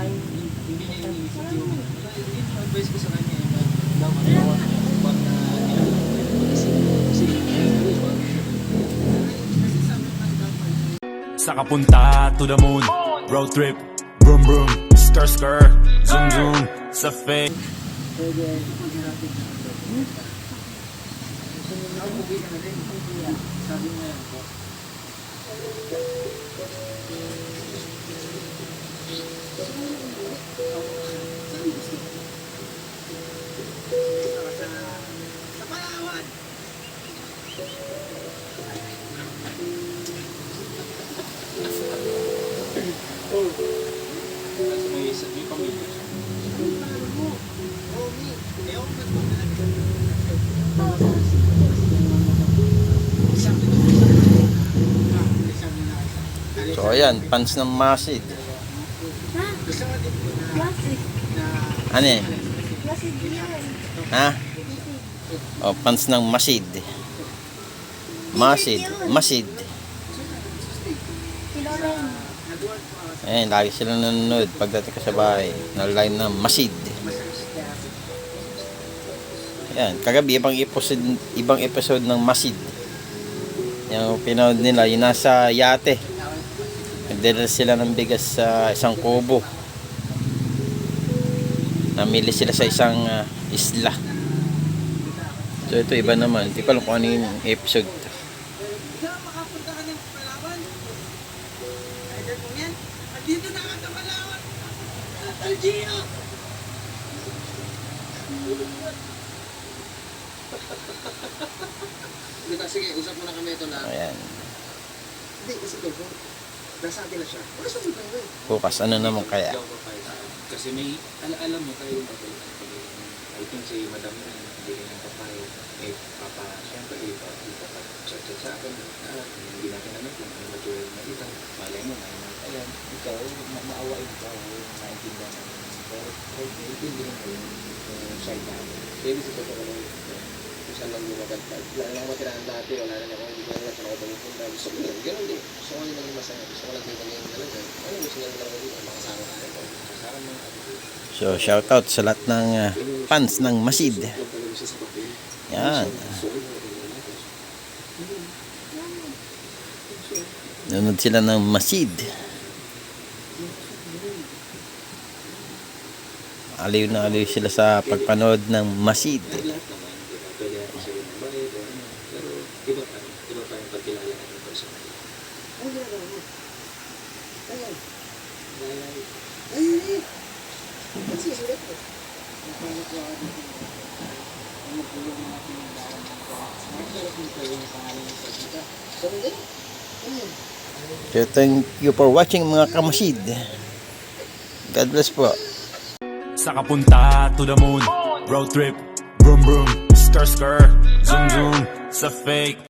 tayo. advice ko sa kanya, mag- daw magawa pag na Sa kapunta to the moon Road trip Vroom vroom Skr skr Zoom zoom Sa fake pwede natin Nakauwi ka na rin. Sabi mo So ayan, pants ng Masid. Ano eh? Ha? O, pants ng Masid. Masid. Masid. Ayan, lagi sila nanonood pagdating ka sa bahay. Na-line ng Masid. Ayan, kagabi ibang episode, ibang episode ng Masid. Yung pinood nila, yung nasa yate. Nagdala sila ng bigas sa isang kubo. Namili sila sa isang ah, isla. So ito iba naman. Hindi ko alam kung ano yung episode. makapunta ka ng Palawan. Idol mo yan. At dito na ka sa Palawan. Algio! Hindi ka, sige, usap mo na kami ito na. Ayan. Hindi, kasi ito, nasabi na siya. Wala sa mga eh. Bukas, ano naman kaya? Kasi may, ala alam mo tayo. I think si Madam na nagbigay ng papay. Eh, papa, siyempre, eh, papa, papa, chat chat sa akin. Ah, hindi natin alam kung ano mature na dito. Malay mo, may mga, ayan, ikaw, ma maawain ka, o namin. Pero, pero, naintindihan mo yung yung side namin. Baby, sa totoo lang, kung saan lang lumagantag. Wala lang matirahan dati, wala na ako, hindi ko alam saan ako pumunta. Gusto ko lang, ganun din. Gusto ko lang maging masaya. Gusto ko lang din maging talaga. Ano gusto nila talaga dito? Makasama tayo. Kasama mo, So, shoutout sa lahat ng ah, fans ng Masid. Yan. Nanood sila ng Masid. Aliw na aliw sila sa pagpanood ng Masid. lahat naman, So, thank you for watching mga kamasid. God bless po. Sa kapunta to the moon. Road trip. Vroom vroom. Skr skr Zoom zoom. Sa fake